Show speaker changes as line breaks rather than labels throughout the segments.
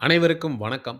அனைவருக்கும் வணக்கம்.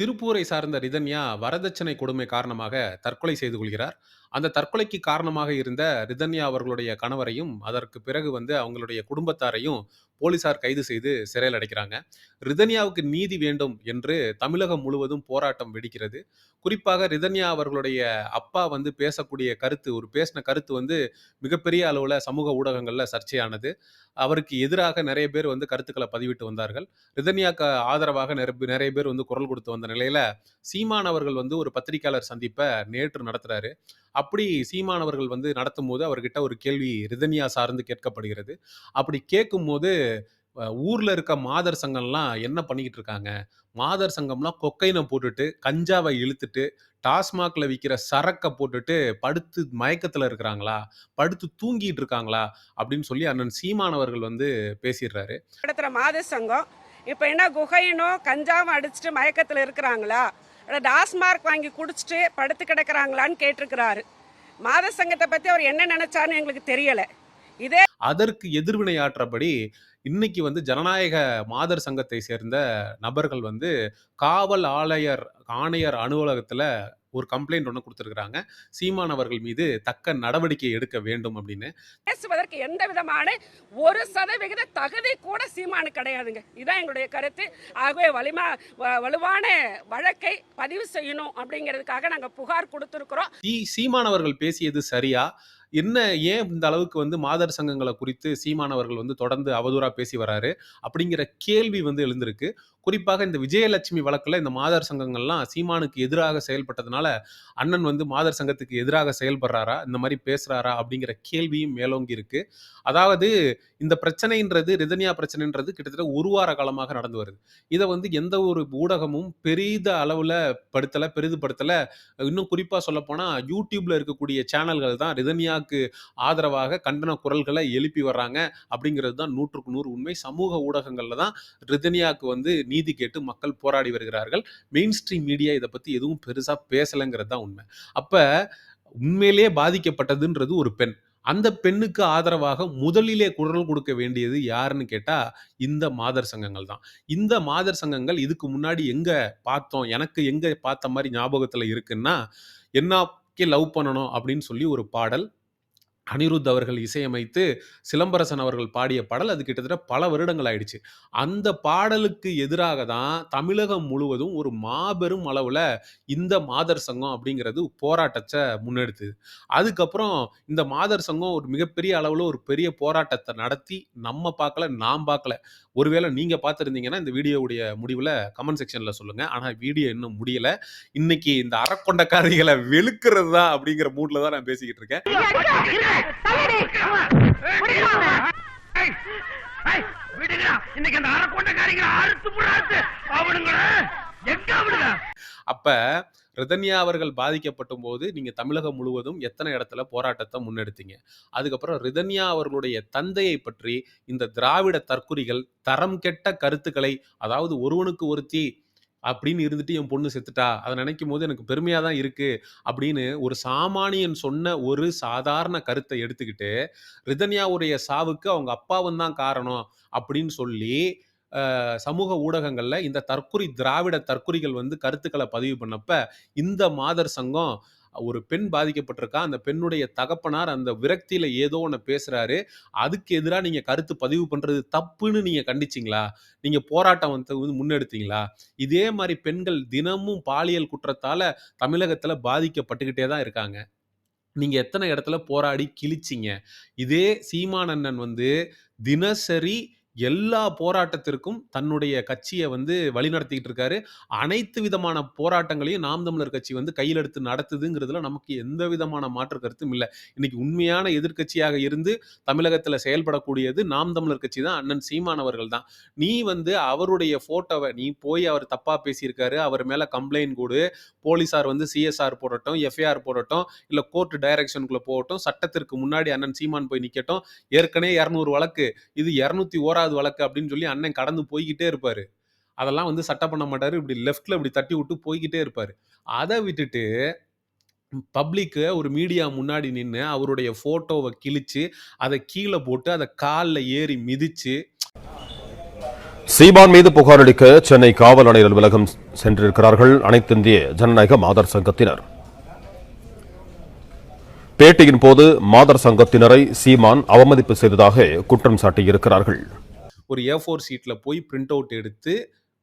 திருப்பூரை சார்ந்த ரிதன்யா வரதட்சணை கொடுமை காரணமாக தற்கொலை செய்து கொள்கிறார். அந்த தற்கொலைக்கு காரணமாக இருந்த ரிதன்யா அவர்களுடைய கணவரையும், அதற்கு பிறகு வந்து அவங்களுடைய குடும்பத்தாரையும் போலீசார் கைது செய்து சிறையில் அடைக்கிறாங்க. ரிதன்யாவுக்கு நீதி வேண்டும் என்று தமிழகம் முழுவதும் போராட்டம் வெடிக்கிறது. குறிப்பாக ரிதன்யா அவர்களுடைய அப்பா வந்து பேசக்கூடிய கருத்து, ஒரு பேசின கருத்து வந்து மிகப்பெரிய அளவில் சமூக ஊடகங்களில் சர்ச்சையானது. அவருக்கு எதிராக நிறைய பேர் வந்து கருத்துக்களை பதிவிட்டு வந்தார்கள். ரிதன்யாக்கு ஆதரவாக நிறைய பேர் வந்து குரல் கொடுத்து வந்த நிலையில் சீமான் அவர்கள் வந்து ஒரு பத்திரிக்கையாளர் சந்திப்பை நேற்று நடத்துகிறாரு அப்படி சீமானவர்கள் வந்து நடத்தும் போது அவர்கிட்ட ஒரு கேள்வி ரிதனியா சார்ந்து கேட்கப்படுகிறது. அப்படி கேட்கும்போது, ஊரில் ஊர்ல இருக்க மாதர் சங்கம்லாம் என்ன பண்ணிக்கிட்டு இருக்காங்க? மாதர் சங்கம்லாம் கொக்கைனை போட்டுட்டு, கஞ்சாவை இழுத்துட்டு, டாஸ்மாக்ல விற்கிற சரக்கை போட்டுட்டு, படுத்து மயக்கத்துல இருக்கிறாங்களா? படுத்து தூங்கிட்டு இருக்காங்களா? அப்படின்னு சொல்லி அண்ணன் சீமானவர்கள் வந்து பேசிடுறாரு.
நடத்துகிற மாதர் சங்கம் இப்போ என்ன குகையினோ கஞ்சாவும் அடிச்சுட்டு மயக்கத்தில் இருக்கிறாங்களா டாஸ்மார்க் வாங்கி குடிச்சிட்டு படுத்து கிடக்கிறாங்களான்னு கேட்டிருக்கிறாரு. மாத சங்கத்தை பற்றி அவர் என்ன நினைச்சாருன்னு எங்களுக்கு தெரியலை. இதே
அதற்கு எதிர்வினையாற்றபடி, இன்னைக்கு வந்து ஜனநாயக மாதர் சங்கத்தை சேர்ந்த நபர்கள் வந்து, காவல் ஆலையர் ஆணையர் அலுவலகத்துல ஒரு கம்ப்ளைண்ட் ஒண்ணு குடுத்திருக்கிறாங்க. சீமான் அவர்கள் மீது தக்க நடவடிக்கை எடுக்க வேண்டும் அப்படின்னு.
பேசுவதற்கு எந்த விதமான ஒரு சதவிகித தகுதி கூட சீமானு கிடையாதுங்க இதுதான் எங்களுடைய கருத்து ஆகவே வலிமா வலுவான வழக்கை பதிவு செய்யணும் அப்படிங்கிறதுக்காக நாங்கள் புகார் கொடுத்துருக்குறோம்
சீமான் அவர்கள் பேசியது சரியா? என்ன ஏன் இந்த அளவுக்கு வந்து மாதர் சங்கங்களை குறித்து சீமானவர்கள் வந்து தொடர்ந்து அவதூறா பேசி வராரு? அப்படிங்கிற கேள்வி வந்து எழுந்திருக்கு. குறிப்பாக இந்த விஜயலட்சுமி வழக்கில் இந்த மாதர் சங்கங்கள்லாம் சீமானுக்கு எதிராக செயல்பட்டதுனால, அண்ணன் வந்து மாதர் சங்கத்துக்கு எதிராக செயல்படுறாரா? இந்த மாதிரி பேசுறாரா? அப்படிங்கிற கேள்வியும் மேலோங்கி இருக்கு. அதாவது இந்த பிரச்சனைன்றது ரிதன்யா பிரச்சனைன்றது கிட்டத்தட்ட ஒரு வார காலமாக நடந்து வருது. இதை வந்து எந்த ஒரு ஊடகமும் பெரித அளவில் படுத்தலை பெரிதுபடுத்தலை இன்னும் குறிப்பாக சொல்லப்போனால் யூடியூப்ல இருக்கக்கூடிய சேனல்கள் தான் ரிதன்யாக்கு ஆதரவாக கண்டன குரல்களை எழுப்பி வர்றாங்க. அப்படிங்கிறது தான் 100க்கு 100 உண்மை. சமூக ஊடகங்களில் தான் ரிதனியாவுக்கு வந்து நீதி கேட்டு மக்கள் போராடி வருகிறார்கள். மெயின் ஸ்ட்ரீம் மீடியா இதை பத்தி எதுவும் பெருசா பேசலைங்கிறது தான் உண்மை. அப்ப உண்மையிலேயே பாதிக்கப்பட்டதுன்றது ஒரு பெண். அந்த பெண்ணுக்கு ஆதரவாக முதலிலே குரல் கொடுக்க வேண்டியது யாருன்னு கேட்டா, இந்த மாதர் சங்கங்கள் தான். இந்த மாதர் சங்கங்கள் இதுக்கு முன்னாடி எங்க பார்த்தோம்? எனக்கு எங்க பார்த்த மாதிரி ஞாபகத்துல இருக்குன்னா, என்ன லவ் பண்ணணும்" அப்படின்னு சொல்லி ஒரு பாடல். அனிருத் அவர்கள் இசையமைத்து, சிலம்பரசன் அவர்கள் பாடிய பாடல். அது கிட்டத்தட்ட பல வருடங்கள் ஆயிடுச்சு. அந்த பாடலுக்கு எதிராக தான் தமிழகம் முழுவதும் ஒரு மாபெரும் அளவில் இந்த மாதர் சங்கம் அப்படிங்கிறது போராட்டத்தை முன்னெடுத்தது. அதுக்கப்புறம் இந்த மாதர் சங்கம் ஒரு மிகப்பெரிய அளவில் ஒரு பெரிய போராட்டத்தை நடத்தி, நம்ம பார்க்கல, நான் பார்க்கல. ஒருவேளை நீங்கள் பார்த்துருந்தீங்கன்னா இந்த வீடியோவுடைய முடிவில் கமெண்ட் செக்ஷனில் சொல்லுங்கள் ஆனால் வீடியோ இன்னும் முடியலை இன்னைக்கு இந்த அறக்கொண்டக்காரிகளை வெளுக்கிறது தான் அப்படிங்கிற மூடில் தான் நான் பேசிக்கிட்டு இருக்கேன்.
இன்னைக்கு அந்த அறுத்து புறாத்து அவனுங்கள எங்க அவனுங்க
அப்ப ரிதன்யா அவர்கள் பாதிக்கப்பட்டபோது, நீங்க தமிழகம் முழுவதும் எத்தனை இடத்துல போராட்டத்தை முன்னெடுத்தீங்க? அதுக்கப்புறம் ரிதன்யா அவர்களுடைய தந்தையை பற்றி இந்த திராவிட தற்குறிகள் தரம் கெட்ட கருத்துக்களை, அதாவது ஒருவனுக்கு ஒருத்தி அப்படின்னு இருந்துட்டு என் பொண்ணு செத்துட்டா. அத நினைக்கும்போது எனக்கு பெருமையா தான் இருக்கு. அப்படின்னு ஒரு சாமானியன் சொன்ன ஒரு சாதாரண கருத்தை எடுத்துக்கிட்டு, ரிதன்யாவுடைய சாவுக்கு அவங்க அப்பாவும் தான் காரணம் அப்படின்னு சொல்லி, சமூக ஊடகங்களில் இந்த தற்குறி திராவிட தற்குறிகள் வந்து கருத்துக்களை பதிவு பண்ணப்ப, இந்த மாதர் சங்கம் ஒரு பெண் பாதிக்கப்பட்டிருக்கா. அந்த பெண்ணுடைய தகப்பனார் அந்த விரக்தியில ஏதோ ஒன்று பேசுறாரு. அதுக்கு எதிராக நீங்க கருத்து பதிவு பண்றது தப்புன்னு நீங்க கண்டிச்சீங்களா? நீங்க போராட்டம் வந்து முன்னெடுத்தீங்களா? இதே மாதிரி பெண்கள் தினமும் பாலியல் குற்றத்தால தமிழகத்துல பாதிக்கப்பட்டுக்கிட்டே தான் இருக்காங்க. நீங்க எத்தனை இடத்துல போராடி கிழிச்சிங்க இதே சீமானண்ணன் வந்து தினசரி எல்லா போராட்டத்திற்கும் தன்னுடைய கட்சியை வந்து வழிநடத்திக்கிட்டு இருக்காரு. அனைத்து விதமான போராட்டங்களையும் நாம் தமிழர் கட்சி வந்து கையில் எடுத்து நடத்துதுங்கிறதுல நமக்கு எந்த விதமான மாற்று கருத்தும் இல்லை இன்னைக்கு உண்மையான எதிர்க்கட்சியாக இருந்து தமிழகத்தில் செயல்படக்கூடியது நாம் தமிழர் கட்சி தான். அண்ணன் சீமானவர்கள் தான். நீ வந்து அவருடைய போட்டோவை நீ போய் அவர் தப்பா பேசியிருக்காரு. அவர் மேல கம்ப்ளைண்ட் கொடு போலீஸார் வந்து சிஎஸ்ஆர் போடட்டும், எஃப்ஐஆர் போடட்டும், இல்லை கோர்ட் டைரக்ஷன்க்குள்ள போகட்டும். சட்டத்திற்கு முன்னாடி அண்ணன் சீமான் போய் நிக்கட்டும். ஏற்கனவே 200 வழக்கு. இது 201வது வழக்கு அப்படின்னு சொல்லி அண்ணன் கடந்து போய்கிட்டே இருப்பார். அதெல்லாம் வந்து சட்ட பண்ண மாட்டார். இப்படி லெஃப்டில் இப்படி தட்டி விட்டு போய்கிட்டே இருப்பார். அதை விட்டுட்டு பப்ளிக்கு ஒரு மீடியா முன்னாடி நின்று அவருடைய ஃபோட்டோவை கிழிச்சு, அதை கீழே போட்டு, அதை காலில் ஏறி மிதிச்சு
சீமான் மீது புகார் அளிக்க சென்னை காவல் ஆணையர் அலுவலகம் சென்றிருக்கிறார்கள். அனைத்திந்திய ஜனநாயக மாதர் சங்கத்தினர். பேட்டியின் போது மாதர் சங்கத்தினரை சீமான் அவமதிப்பு செய்ததாக குற்றம் சாட்டியிருக்கிறார்கள்.
ஒரு ஏ ஃபோர் சீட்டில் போய் பிரிண்ட் அவுட் எடுத்து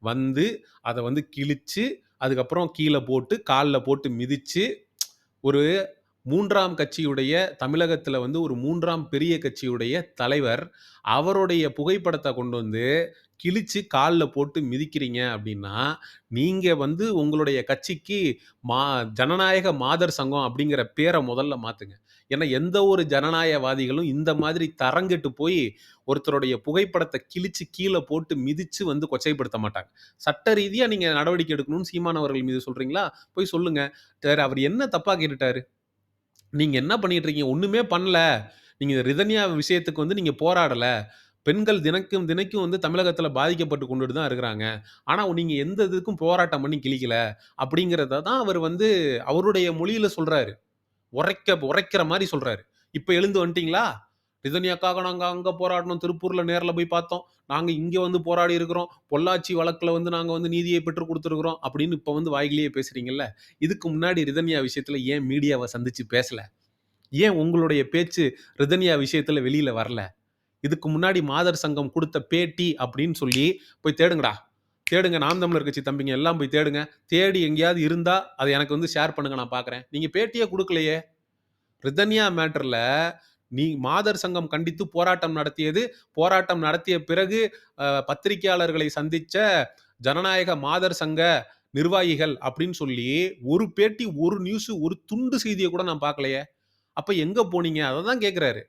வந்து அதை வந்து கிழிச்சு அதுக்கப்புறம் கீழே போட்டு காலில் போட்டு மிதித்து ஒரு மூன்றாம் கட்சியுடைய தமிழகத்தில் வந்து ஒரு மூன்றாம் பெரிய கட்சியுடைய தலைவர் அவருடைய புகைப்படத்தை கொண்டு வந்து கிழிச்சு காலில் போட்டு மிதிக்கிறீங்க அப்படின்னா நீங்கள் வந்து உங்களுடைய கட்சிக்கு மா ஜனநாயக மாதர் சங்கம் அப்படிங்கிற பேரை முதல்ல மாற்றுங்க ஏன்னா எந்த ஒரு ஜனநாயகவாதிகளும் இந்த மாதிரி தரங்கிட்டு போய் ஒருத்தருடைய புகைப்படத்தை கிழிச்சு கீழே போட்டு மிதிச்சு வந்து கொச்சைப்படுத்த மாட்டாங்க. சட்ட ரீதியாக நீங்க நடவடிக்கை எடுக்கணும்னு சீமான் அவர்கள் மீது சொல்றீங்களா? போய் சொல்லுங்க. சரி அவர் என்ன தப்பா கேட்டுட்டாரு? நீங்க என்ன பண்ணிட்டு இருக்கீங்க? ஒண்ணுமே பண்ணல. நீங்க ரிதன்யா விஷயத்துக்கு வந்து நீங்க போராடல. பெண்கள் தினக்கும் தினைக்கும் வந்து தமிழகத்தில் பாதிக்கப்பட்டு கொண்டுட்டு தான் இருக்கிறாங்க. ஆனால் நீங்கள் எந்த இதுக்கும் போராட்டம் பண்ணி கிழிக்கல. அப்படிங்கிறத தான் அவர் வந்து அவருடைய மொழியில் சொல்கிறாரு உரைக்க உரைக்கிற மாதிரி சொல்றாரு. இப்ப எழுந்து வந்துட்டீங்களா? ரிதன்யாக்காக நாங்கள் அங்கே போராடினோம் திருப்பூர்ல நேரில் போய் பார்த்தோம். நாங்கள் இங்கே வந்து போராடி இருக்கிறோம். பொள்ளாச்சி வழக்கில் வந்து நாங்கள் வந்து நீதியை பெற்று கொடுத்துருக்குறோம் அப்படின்னு இப்போ வந்து வாய்கிலேயே பேசுறீங்கல்ல? இதுக்கு முன்னாடி ரிதன்யா விஷயத்தில் ஏன் மீடியாவை சந்திச்சு பேசல? ஏன் உங்களுடைய பேச்சு ரிதன்யா விஷயத்தில் வெளியில் வரல? இதுக்கு முன்னாடி மாதர் சங்கம் கொடுத்த பேட்டி அப்படின்னு சொல்லி போய் தேடுங்கடா. தேடுங்க. நாம் தமிழர் கட்சி தம்பிங்க எல்லாம் போய் தேடுங்க. தேடி எங்கேயாவது இருந்தா அதை எனக்கு வந்து ஷேர் பண்ணுங்க நான் பார்க்குறேன் நீங்க பேட்டியே கொடுக்கலையே. ரிதன்யா மேட்டர்ல நீ மாதர் சங்கம் கண்டித்து போராட்டம் நடத்தியது. போராட்டம் நடத்திய பிறகு பத்திரிகையாளர்களை சந்திச்ச ஜனநாயக மாதர் சங்க நிர்வாகிகள் அப்படின்னு சொல்லி ஒரு பேட்டி ஒரு நியூஸ் ஒரு துண்டு செய்தியை கூட நான் பார்க்கலையே அப்ப எங்க போனீங்க? அதை தான் கேட்குறாரு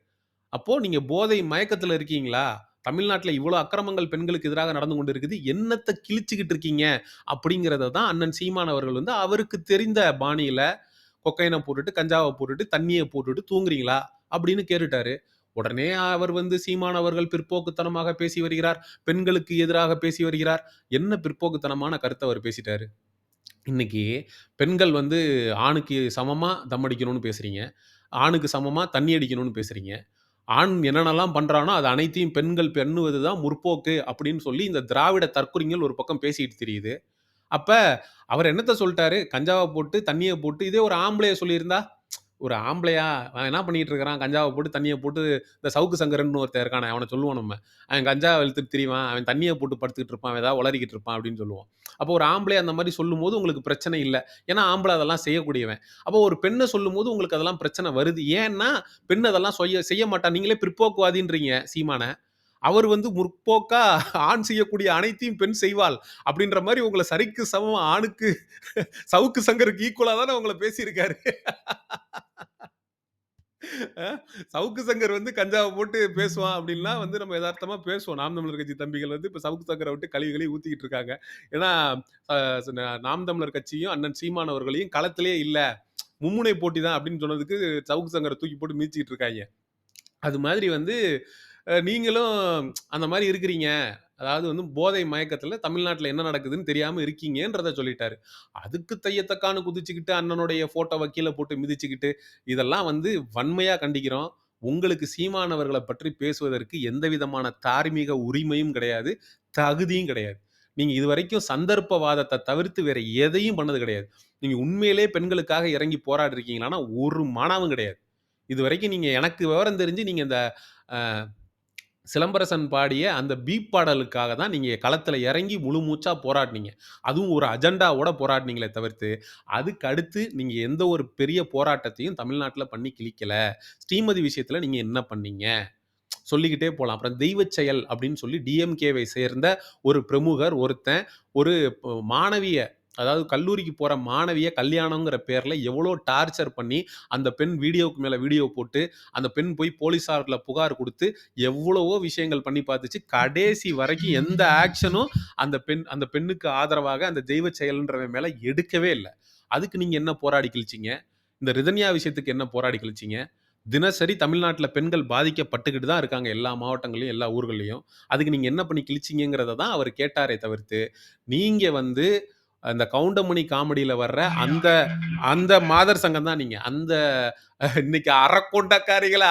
அப்போ நீங்க போதை மயக்கத்துல இருக்கீங்களா? தமிழ்நாட்டில் இவ்வளோ அக்கிரமங்கள் பெண்களுக்கு எதிராக நடந்து கொண்டு இருக்குது என்னத்தை கிழிச்சுக்கிட்டு இருக்கீங்க? அப்படிங்கிறத தான் அண்ணன் சீமான் அவர்கள் வந்து அவருக்கு தெரிந்த பாணியில் கொக்கைனை போட்டுட்டு கஞ்சாவை போட்டுட்டு தண்ணியை போட்டுட்டு தூங்குறீங்களா? அப்படின்னு கேட்டுட்டாரு. உடனே அவர் வந்து சீமான் அவர்கள் பிற்போக்குத்தனமாக பேசி வருகிறார். பெண்களுக்கு எதிராக பேசி வருகிறார். என்ன பிற்போக்குத்தனமான கருத்தை அவர் பேசிட்டாரு? இன்னைக்கு பெண்கள் வந்து ஆணுக்கு சமமாக தம் அடிக்கணும்னு பேசுறீங்க. ஆணுக்கு சமமாக தண்ணி அடிக்கணும்னு பேசுறீங்க. ஆண் என்னென்னலாம் பண்ணுறானோ அது அனைத்தையும் பெண்கள் பெண்ணுவது தான் முற்போக்கு அப்படின்னு சொல்லி இந்த திராவிட தற்குறிங்கள் ஒரு பக்கம் பேசிட்டு தெரியுது. அப்போ அவர் என்னத்த சொல்லிட்டாரு? கஞ்சாவை போட்டு தண்ணியை போட்டு இதே ஒரு ஆம்பளைய சொல்லியிருந்தா? ஒரு ஆம்பளையா அவன் என்ன பண்ணிட்டு இருக்கிறான்? கஞ்சாவை போட்டு தண்ணியை போட்டு இந்த சவுக்கு சங்கரன் ஒருத்தர் இருக்கானே அவனை சொல்லுவோம் நம்ம. அவன் கஞ்சாவை இழுத்துட்டு தெரியவான் அவன் தண்ணியை போட்டு படுத்துக்கிட்டு இருப்பான் ஏதாவது உளறிக்கிட்டு இருப்பான் அப்படின்னு சொல்லுவோம். அப்போ ஒரு ஆம்பளை அந்த மாதிரி சொல்லும்போது உங்களுக்கு பிரச்சனை இல்லை. ஏன்னா ஆம்பளை அதெல்லாம் செய்யக்கூடியவன். அப்போ ஒரு பெண்ணை சொல்லும்போது உங்களுக்கு அதெல்லாம் பிரச்சனை வருது. ஏன்னா பெண் அதெல்லாம் செய்ய செய்ய மாட்டான் நீங்களே பிற்போக்குவாதின்றீங்க சீமான. அவர் வந்து முற்போக்கா ஆண் செய்யக்கூடிய அனைத்தையும் பெண் செய்வாள் அப்படின்ற மாதிரி உங்களை சரிக்கு சமம் ஆணுக்கு சவுக்கு சங்கருக்கு ஈக்குவலா தானே உங்களை பேசியிருக்காரு. சவுக்கு சங்கர் வந்து கஞ்சாவை போட்டு பேசுவான் அப்படின்லாம் வந்து நம்ம யதார்த்தமா பேசுவோம். நாம் தமிழர் கட்சி தம்பிகள் வந்து இப்ப சவுக்கு சங்கரை விட்டு கழுவி கழுவி ஊத்திக்கிட்டு இருக்காங்க. ஏன்னா நாம் தமிழர் கட்சியும் அண்ணன் சீமான் அவர்களையும் களத்திலே இல்ல. மும்முனை போட்டி தான் அப்படின்னு சொன்னதுக்கு சவுக்கு சங்கரை தூக்கி போட்டு மீச்சிக்கிட்டு இருக்காங்க. அது மாதிரி வந்து நீங்களும் அந்த மாதிரி இருக்கிறீங்க. அதாவது வந்து போதை மயக்கத்துல தமிழ்நாட்டுல என்ன நடக்குதுன்னு தெரியாம இருக்கீங்கன்றத சொல்லிட்டாரு. அதுக்கு தையத்தக்கான்னு குதிச்சுக்கிட்டு அண்ணனுடைய போட்டோவை கீழே போட்டு மிதிச்சுக்கிட்டு இதெல்லாம் வந்து வன்மையா கண்டிக்கிறோம். உங்களுக்கு சீமானவர்களை பற்றி பேசுவதற்கு எந்த விதமான தார்மீக உரிமையும் கிடையாது தகுதியும் கிடையாது. நீங்க இதுவரைக்கும் சந்தர்ப்பவாதத்தை தவிர்த்து வேற எதையும் பண்ணது கிடையாது. நீங்க உண்மையிலே பெண்களுக்காக இறங்கி போராடி இருக்கீங்களான்னா ஒரு மானாவும் கிடையாது. இது வரைக்கும் நீங்க எனக்கு விவரம் தெரிஞ்சு நீங்க இந்த சிலம்பரசன் பாடிய அந்த பீப் பாடலுக்காக தான் நீங்கள் களத்தில் இறங்கி முழு மூச்சாக போராடினீங்க. அதுவும் ஒரு அஜெண்டாவோட போராடினீங்களே தவிர்த்து அதுக்கு அடுத்து நீங்கள் எந்த ஒரு பெரிய போராட்டத்தையும் தமிழ்நாட்டில் பண்ணி கிழிக்கலை. ஸ்ரீமதி விஷயத்தில் நீங்கள் என்ன பண்ணீங்க? சொல்லிக்கிட்டே போகலாம் அப்புறம் தெய்வ செயல் அப்படின்னு சொல்லி டிஎம்கேவை சேர்ந்த ஒரு பிரமுகர் ஒருத்தன் ஒரு மாணவிய அதாவது கல்லூரிக்கு போகிற மாணவியை கல்யாணங்கிற பேரில் எவ்வளோ டார்ச்சர் பண்ணி அந்த பெண் வீடியோவுக்கு மேலே வீடியோ போட்டு அந்த பெண் போய் போலீஸாரில் புகார் கொடுத்து எவ்வளவோ விஷயங்கள் பண்ணி பார்த்துச்சு. கடைசி வரைக்கும் எந்த ஆக்ஷனும் அந்த பெண் அந்த பெண்ணுக்கு ஆதரவாக அந்த தெய்வ செயல்ன்றவன் மேலே எடுக்கவே இல்லை. அதுக்கு நீங்கள் என்ன போராடி கிழிச்சிங்க? இந்த ரிதன்யா விஷயத்துக்கு என்ன போராடி கிழிச்சிங்க? தினசரி தமிழ்நாட்டில் பெண்கள் பாதிக்கப்பட்டுக்கிட்டு தான் இருக்காங்க எல்லா மாவட்டங்களையும் எல்லா ஊர்களையும் அதுக்கு நீங்கள் என்ன பண்ணி கிழிச்சிங்கிறத தான் அவர் கேட்டாரே தவிர்த்து நீங்கள் வந்து அந்த கவுண்டமணி காமெடியில வர்ற அந்த அந்த மாதர் சங்கம் தான் நீங்க. அந்த இன்னைக்கு அறக்கொண்டக்காரிகளை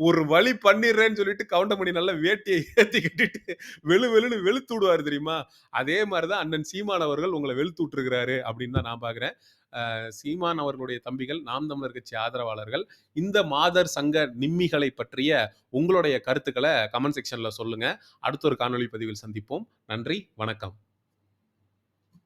ஒரு வழி பண்ணிடுறேன்னு சொல்லிட்டு கவுண்டமணி நல்ல வேட்டியை ஏத்தி கட்டிட்டு வெளு வெளுன்னு வெளுத்து விடுவாரு தெரியுமா? அதே மாதிரிதான் அண்ணன் சீமான் அவர்கள் உங்களை வெளுத்து விட்டுருக்கிறாரு அப்படின்னு தான் நான் பாக்குறேன். அஹ், சீமான் அவர்களுடைய தம்பிகள் நாம் தமிழர் கட்சி ஆதரவாளர்கள் இந்த மாதர் சங்க நிம்மிகளை பற்றிய உங்களுடைய கருத்துக்களை கமெண்ட் செக்ஷன்ல சொல்லுங்க. அடுத்த ஒரு காணொளி பதிவில் சந்திப்போம். நன்றி வணக்கம்.